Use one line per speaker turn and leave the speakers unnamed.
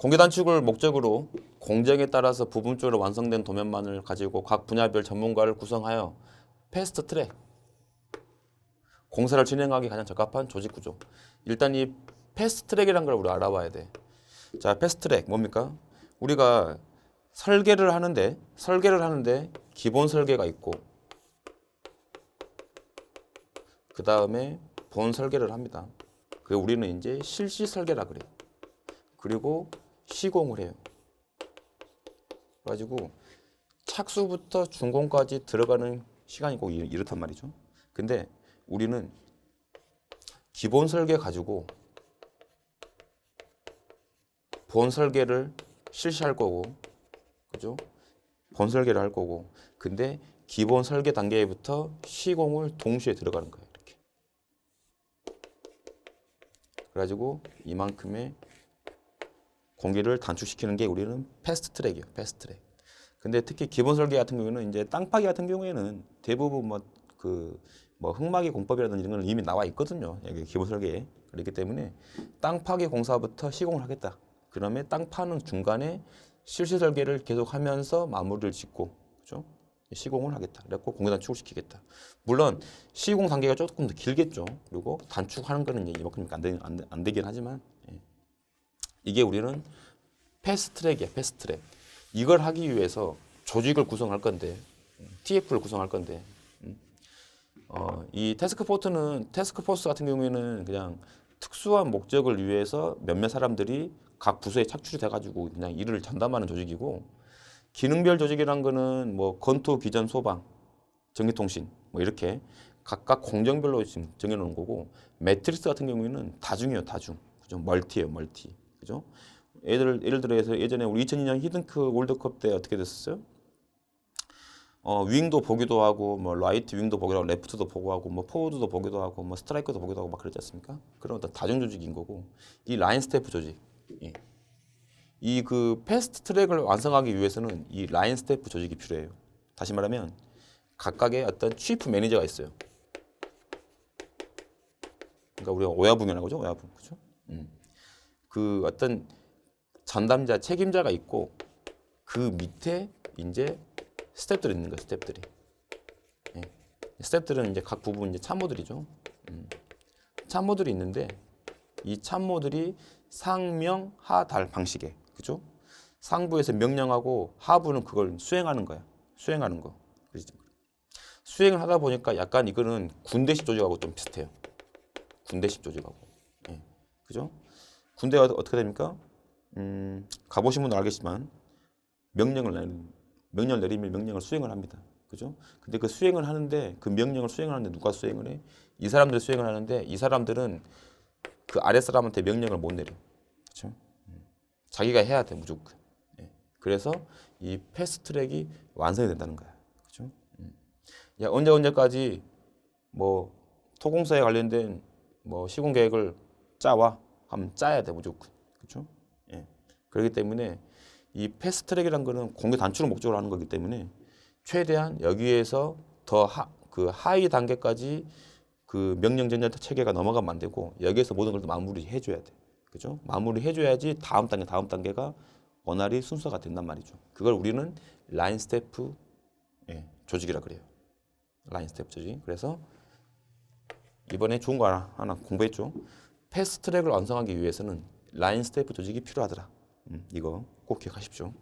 공개 단축을 목적으로 공정에 따라서 부분적으로 완성된 도면만을 가지고 각 분야별 전문가를 구성하여 패스트 트랙 공사를 진행하기 가장 적합한 조직 구조. 일단 이 패스트 트랙이라는 걸 우리 알아봐야 돼. 자, 패스트 트랙 뭡니까? 우리가 설계를 하는데 설계를 하는데 기본 설계가 있고 그 다음에 본 설계를 합니다. 그 우리는 이제 실시 설계라 그래. 그리고 시공을 해요. 그래가지고 착수부터 준공까지 들어가는 시간이 꼭 이- 이렇단 말이죠. 근데 우리는 기본 설계 가지고 본 설계를 실시할 거고, 그죠? 본 설계를 할 거고, 근데 기본 설계 단계부터 시공을 동시에 들어가는 거예요. 이렇게. 그래가지고 이만큼의 공기를 단축시키는 게 우리는 패스트 트랙이에요. 패스트 트랙. 근데 특히 기본 설계 같은 경우에는 이제 땅 파기 같은 경우에는 대부분 뭐 그 뭐 흙막이 공법이라든지 이런 건 이미 나와 있거든요. 여기 기본 설계에. 그렇기 때문에 땅 파기 공사부터 시공을 하겠다. 그러면 땅 파는 중간에 실시 설계를 계속 하면서 마무리를 짓고 그죠? 시공을 하겠다. 그래갖고 공개 단축을 시키겠다. 물론 시공 단계가 조금 더 길겠죠. 그리고 단축하는 거는 이제 이만큼밖에 안, 되, 안, 되- 안 되긴 하지만 예. 이게 우리는 패스트 트랙이야, 패스트 트랙. 이걸 하기 위해서 조직을 구성할 건데, TF를 구성할 건데, 음. 어, 이 태스크 포트는 태스크 포스 같은 경우에는 그냥 특수한 목적을 위해서 몇몇 사람들이 각 부서에 착출이 돼가지고 그냥 일을 전담하는 조직이고, 기능별 조직이란 거는 뭐 건투, 기전, 소방, 전기통신 뭐 이렇게 각각 공정별로 지금 정해놓은 거고, 매트리스 같은 경우에는 다중이에요, 다중. 그죠? 멀티예요, 멀티. 그죠? 예를, 예를 들어서 예전에 우리 2002년 히든크 월드컵 때 어떻게 됐었어요? 어, 윙도 보기도 하고, 뭐, 라이트 윙도 보기도 하고, 레프트도 보고 하고, 뭐, 포워드도 보기도 하고, 뭐, 스트라이크도 보기도 하고, 막 그랬지 않습니까? 그런 어떤 다중 조직인 거고, 이 라인 스태프 조직. 예. 이그 패스트 트랙을 완성하기 위해서는 이 라인 스태프 조직이 필요해요. 다시 말하면, 각각의 어떤 치프 매니저가 있어요. 그러니까 우리가 오야붕이라고 하죠, 오야붕. 그죠? 음. 그 어떤 전담자, 책임자가 있고 그 밑에 이제 스텝들이 있는 거예요, 스텝들이. 예. 스텝들은 이제 각 부분 이제 참모들이죠. 음. 참모들이 있는데 이 참모들이 상명 하달 방식에 그죠? 상부에서 명령하고 하부는 그걸 수행하는 거야. 수행하는 거. 그렇죠? 수행을 하다 보니까 약간 이거는 군대식 조직하고 좀 비슷해요. 군대식 조직하고. 예. 그죠? 군대가 어떻게 됩니까? 음, 가보신 분은 알겠지만 명령을 내리면 명령을 내리면 명령을 수행을 합니다. 그죠? 근데 그 수행을 하는데 그 명령을 수행을 하는데 누가 수행을 해? 이 사람들이 수행을 하는데 이 사람들은 그 아랫 사람한테 명령을 못 내려. 그죠? 음. 자기가 해야 돼 무조건. 예. 그래서 이 패스트 트랙이 완성이 된다는 거야. 그죠? 음. 야, 언제 언제까지 뭐 토공사에 관련된 뭐 시공 계획을 짜와 하면 짜야 돼 무조건. 그렇죠? 예. 그렇기 때문에 이 패스트 트랙이라는 거는 공개 단축을 목적으로 하는 거기 때문에 최대한 여기에서 더그 하위 단계까지 그 명령 전달 체계가 넘어가면 안 되고 여기에서 모든 걸다 마무리 해 줘야 돼. 그죠? 마무리 해 줘야지 다음 단계 다음 단계가 원활히 순서가 된단 말이죠. 그걸 우리는 라인 스태프 예, 조직이라 그래요. 라인 스태프 조직. 그래서 이번에 좋은 거 하나, 하나 공부했죠. 패스트 트랙을 완성하기 위해서는 라인 스태프 조직이 필요하더라. 음, 이거 꼭 기억하십시오.